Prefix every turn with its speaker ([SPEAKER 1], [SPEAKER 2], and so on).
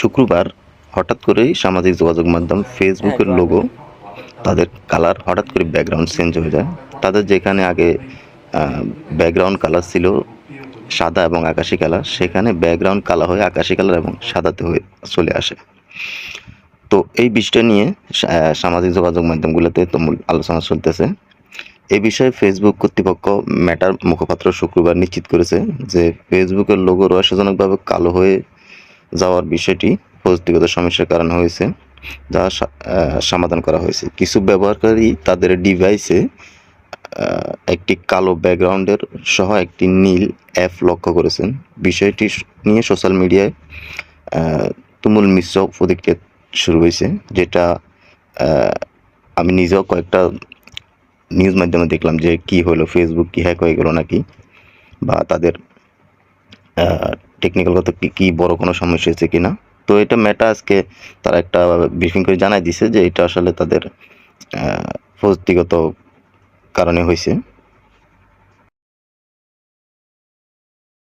[SPEAKER 1] শুক্রবার হঠাৎ করেই সামাজিক যোগাযোগ মাধ্যম ফেসবুকের লোগো তাদের কালার হঠাৎ করে ব্যাকগ্রাউন্ড চেঞ্জ হয়ে যায়। তাদের যেখানে আগে ব্যাকগ্রাউন্ড কালার ছিল সাদা এবং আকাশি কালার সেখানে ব্যাকগ্রাউন্ড কালার হয়ে আকাশি কালার এবং সাদাতে হয়ে চলে আসে। তো এই বিষয়টা নিয়ে সামাজিক যোগাযোগ মাধ্যমগুলোতে তুমুল আলোচনা চলতেছে। এই বিষয়ে ফেসবুক কর্তৃপক্ষ ম্যাটার মুখপাত্র শুক্রবার নিশ্চিত করেছে যে ফেসবুকের লোগো রহস্যজনকভাবে কালো হয়ে যাওয়ার বিষয়টি প্রযুক্তিগত সমস্যার কারণ হয়েছে, যা সমাধান করা হয়েছে। কিছু ব্যবহারকারী তাদের ডিভাইসে একটি কালো ব্যাকগ্রাউন্ডের সহ একটি নীল অ্যাপ লক্ষ্য করেছেন। বিষয়টি নিয়ে সোশ্যাল মিডিয়ায় তুমুল মিশ্র প্রতিক্রিয়া শুরু হয়েছে, যেটা আমি নিজেও কয়েকটা নিউজ মাধ্যমে দেখলাম যে কি হলো ফেসবুক কি হ্যাক হয়ে গেলো নাকি, বা তাদের টেকনিক্যাল কথা কি কি বড় কোনো সমস্যা হয়েছে কিনা? তো এটা মেটা আজকে তারা একটা ব্রিফিং করে জানাই দিছে যে এটা আসলে তাদের প্রযুক্তিগত কারণে হয়েছে।